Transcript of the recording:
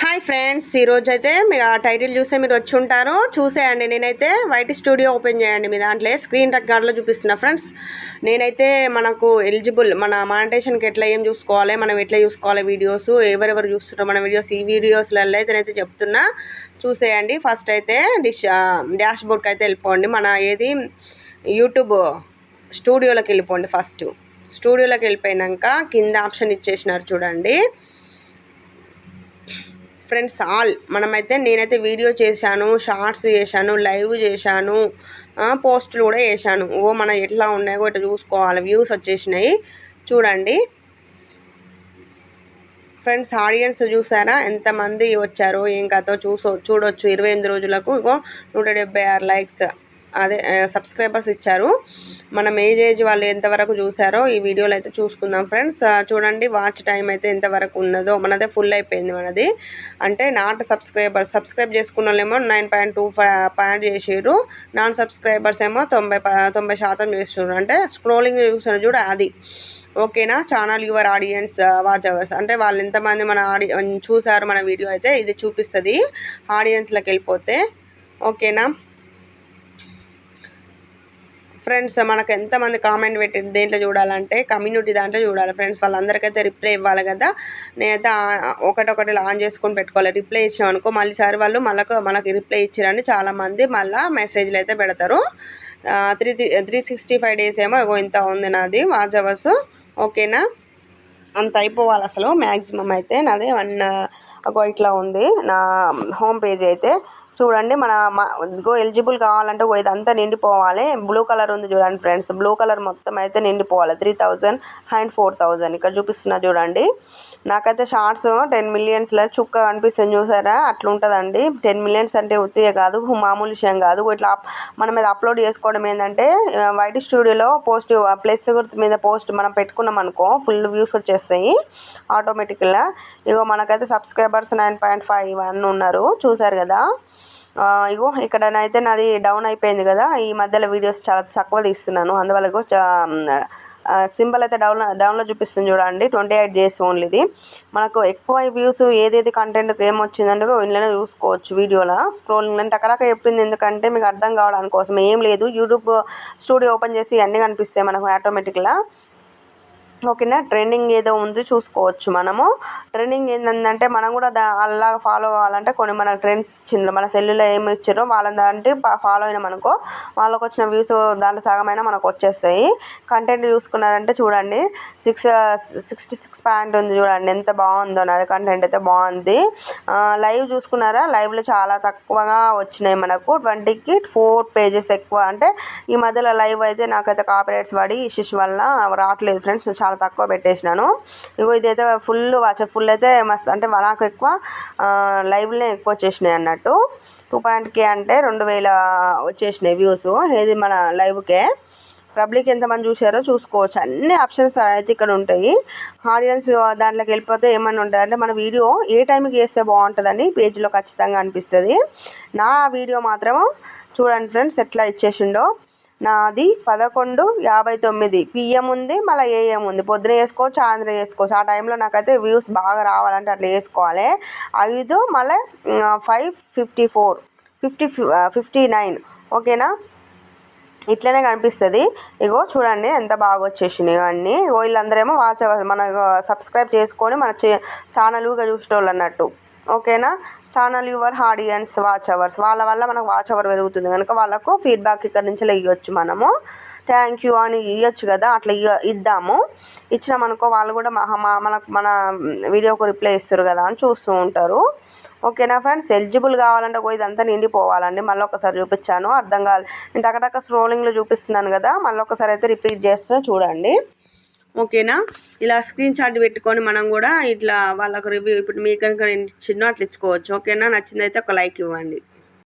Hi friends ఈరోజు అయితే మీరు ఆ టైటిల్ చూస్తే మీరు వచ్చి ఉంటారు. చూసేయండి నేనైతే వైట్ స్టూడియో ఓపెన్ చేయండి. మీ దాంట్లో స్క్రీన్ రికార్డ్లో చూపిస్తున్నా ఫ్రెండ్స్ నేనైతే మనకు ఎలిజిబుల్ మన మానిటేషన్కి ఎట్లా ఏం చూసుకోవాలి మనం ఎట్లా చూసుకోవాలి వీడియోస్ ఎవరెవరు చూస్తుంటారు మన వీడియోస్ ఈ వీడియోస్లలో అయితే నేనైతే చెప్తున్నా. చూసేయండి. ఫస్ట్ అయితే డిష్ డాష్ బోర్డ్కి అయితే వెళ్ళిపోండి. మన ఏది? యూట్యూబ్ స్టూడియోలోకి వెళ్ళిపోండి ఫస్ట్ స్టూడియోలోకి వెళ్ళిపోయినాక కింద ఆప్షన్ ఇచ్చేసినారు చూడండి. ఫ్రెండ్స్ ఆల్ మనమైతే నేనైతే వీడియో చేశాను షార్ట్స్ చేశాను లైవ్ చేశాను పోస్టులు కూడా చేశాను. ఓ మన ఎట్లా ఉన్నాయో ఇట్లా చూసుకోవాలి. వ్యూస్ వచ్చేసినాయి. చూడండి. ఫ్రెండ్స్ ఆడియన్స్ చూసారా? ఎంతమంది వచ్చారో ఏం కథో చూసో చూడొచ్చు. ఇరవై ఎనిమిది రోజులకు ఇగో నూట డెబ్బై ఆరు లైక్స్ అదే సబ్స్క్రైబర్స్ ఇచ్చారు. మనం ఏజ్ ఏజ్ వాళ్ళు ఎంతవరకు చూసారో ఈ వీడియోలో అయితే చూసుకుందాం ఫ్రెండ్స్. చూడండి వాచ్ టైం అయితే ఎంతవరకు ఉన్నదో. మనదే ఫుల్ అయిపోయింది మనది. అంటే నాట్ సబ్స్క్రైబర్స్ సబ్స్క్రైబ్ చేసుకున్న వాళ్ళేమో నైన్ పాయింట్ టూ పాయింట్ చేసారు నాన్ సబ్స్క్రైబర్స్ ఏమో తొంభై తొంభై శాతం చేస్తున్నారు అంటే స్క్రోలింగ్ చూసిన చూడ అది. ఓకేనా? Channel your audience watch hours అంటే వాళ్ళు ఎంతమంది మన ఆడి చూసారు మన వీడియో అయితే ఇది చూపిస్తుంది. ఆడియన్స్లోకి వెళ్ళిపోతే. ఓకేనా? ఫ్రెండ్స్ మనకు ఎంతమంది కామెంట్ పెట్టి దేంట్లో చూడాలంటే కమ్యూనిటీ దాంట్లో చూడాలి. ఫ్రెండ్స్ వాళ్ళందరికైతే రిప్లై ఇవ్వాలి కదా. నేనైతే ఒకటొకటి ఆన్ చేసుకొని పెట్టుకోవాలి. రిప్లై ఇచ్చాం అనుకో మళ్ళీ సార్ వాళ్ళు మనకు మనకి రిప్లై ఇచ్చారని చాలామంది మళ్ళీ మెసేజ్లు అయితే పెడతారు. Three three sixty five days ఏమో ఇంత ఉంది నాది వాచ్ అవర్స్. ఓకేనా? అంత అయిపోవాలి అసలు. మ్యాక్సిమం అయితే నాది వన్ ఇట్లా ఉంది. నా హోమ్ పేజ్ అయితే. చూడండి మన ఇదిగో ఎలిజిబుల్ కావాలంటే ఇదంతా నిండిపోవాలి. బ్లూ కలర్ ఉంది చూడండి ఫ్రెండ్స్ బ్లూ కలర్ మొత్తం అయితే నిండిపోవాలి. Three thousand and four thousand ఇక్కడ చూపిస్తున్నా చూడండి. నాకైతే షార్ట్స్ టెన్ మిలియన్స్లో చుక్క అనిపిస్తుంది చూసారా? అట్లుంటుందండి. టెన్ మిలియన్స్ అంటే ఉత్తియే కాదు మామూలు విషయం కాదు. ఇట్లా మనం మీద అప్లోడ్ చేసుకోవడం ఏంటంటే వైట్ స్టూడియోలో పోస్ట్ ప్లస్ గుర్తు మీద పోస్ట్ మనం పెట్టుకున్నాం అనుకో ఫుల్ వ్యూస్ వచ్చేస్తాయి ఆటోమేటిక్గా ఇగో మనకైతే subscribers nine point five one ఉన్నారు చూసారు కదా? ఇగో ఇక్కడనైతే నాది డౌన్ అయిపోయింది కదా. ఈ మధ్యలో వీడియోస్ చాలా తక్కువ తీస్తున్నాను. అందువల్ల సింబల్ అయితే డౌన్ డౌన్లో చూపిస్తుంది చూడండి. ట్వంటీ ఎయిట్ డేస్ ఓన్లీ ఇది. మనకు ఎక్కువ వ్యూస్ ఏదేది కంటెంట్ ఏమొచ్చిందంటే ఇంట్లోనే చూసుకోవచ్చు వీడియోలో. స్క్రోలింగ్ అంటే అక్కడక్కడ చెప్పింది. ఎందుకంటే మీకు అర్థం కావడానికి కోసం ఏం లేదు. యూట్యూబ్ స్టూడియో ఓపెన్ చేసి అన్నీ కనిపిస్తాయి మనకు ఆటోమేటిక్గా. ఓకేనా ట్రెండింగ్ ఏదో ఉంది చూసుకోవచ్చు మనము. ట్రెండింగ్ ఏంటంటే మనం కూడా దా అలా ఫాలో కావాలంటే కొన్ని మన ట్రెండ్స్ ఇచ్చిండ్రు మన సెల్లులో ఏమి ఇచ్చారో వాళ్ళ దాంట్లో ఫాలో అయినాం అనుకో వాళ్ళకి వచ్చిన వ్యూస్ దాంట్లో సగమైనా మనకు వచ్చేస్తాయి. కంటెంట్ చూసుకున్నారంటే చూడండి సిక్స్ సిక్స్టీ సిక్స్ పాయింట్ ఉంది చూడండి ఎంత బాగుందో నాది కంటెంట్ అయితే బాగుంది. లైవ్ చూసుకున్నారా? లైవ్లో చాలా తక్కువగా వచ్చినాయి మనకు. ట్వంటీకి ఫోర్ పేజెస్ ఎక్కువ. అంటే ఈ మధ్యలో లైవ్ అయితే నాకైతే కాపరేట్స్ పడి ఇష్యూస్ వల్ల రావట్లేదు ఫ్రెండ్స్ చాలా చాలా తక్కువ పెట్టేసినాను. ఇగో ఇదైతే ఫుల్ వాచ్ ఫుల్ అయితే మస్తు అంటే నాకు ఎక్కువ లైవ్లే ఎక్కువ వచ్చేసినాయి అన్నట్టు. టూ పాయింట్ కే అంటే రెండు వేల వచ్చేసినాయి వ్యూస్ ఏది మన లైవ్కే. పబ్లిక్ ఎంతమంది చూసారో చూసుకోవచ్చు. అన్ని ఆప్షన్స్ అయితే ఇక్కడ ఉంటాయి. ఆడియన్స్ దాంట్లోకి వెళ్ళిపోతే ఏమన్నా ఉంటుంది అంటే మన వీడియో ఏ టైంకి వేస్తే బాగుంటుందని పేజీలో ఖచ్చితంగా అనిపిస్తుంది. నా వీడియో మాత్రం చూడండి ఫ్రెండ్స్ ఎట్లా ఇచ్చేసిండో. నాది పదకొండు యాభై తొమ్మిది. పిఎం ఉంది మళ్ళీ ఏఎం ఉంది. పొద్దున వేసుకోవచ్చు ఆంధ్ర వేసుకోవచ్చు. ఆ టైంలో నాకైతే వ్యూస్ బాగా రావాలంటే అట్లా వేసుకోవాలి. ఐదు మళ్ళీ five fifty four fifty fifty nine ఓకేనా? ఇట్లనే కనిపిస్తుంది. ఇగో చూడండి ఎంత బాగా వచ్చేసినాయి అన్నీ వీళ్ళందరేమో వాచ్ మన సబ్స్క్రైబ్ చేసుకొని మన ఛానల్గా చూసేటోళ్ళు అన్నట్టు. ఓకేనా? Channel your audience watch hours వాళ్ళ వల్ల మనకు వాచ్ అవర్ పెరుగుతుంది. కనుక వాళ్ళకు ఫీడ్బ్యాక్ ఇక్కడ నుంచి ఇవ్వచ్చు మనము. థ్యాంక్ యూ అని ఇవ్వచ్చు కదా? అట్లా ఇద్దాము. ఇచ్చినామనుకో వాళ్ళు కూడా మహా మనకు మన వీడియోకి రిప్లై ఇస్తారు కదా అని చూస్తూ ఉంటారు. ఓకేనా ఫ్రెండ్స్ ఎలిజిబుల్ కావాలంటే ఒక ఇదంతా నిండిపోవాలండి. మళ్ళీ ఒకసారి చూపించాను. అర్థం కాదు నేను టకటక స్క్రోలింగ్లో చూపిస్తున్నాను కదా? మళ్ళీ ఒకసారి అయితే రిపీట్ చేస్తే చూడండి. ఓకేనా? ఇలా స్క్రీన్ షాట్ పెట్టుకొని మనం కూడా ఇట్లా వాళ్ళకు రివ్యూ ఇప్పుడు మీకు కనుక ఇచ్చినో అట్లా ఇచ్చుకోవచ్చు ఓకేనా? నచ్చిందైతే ఒక లైక్ ఇవ్వండి.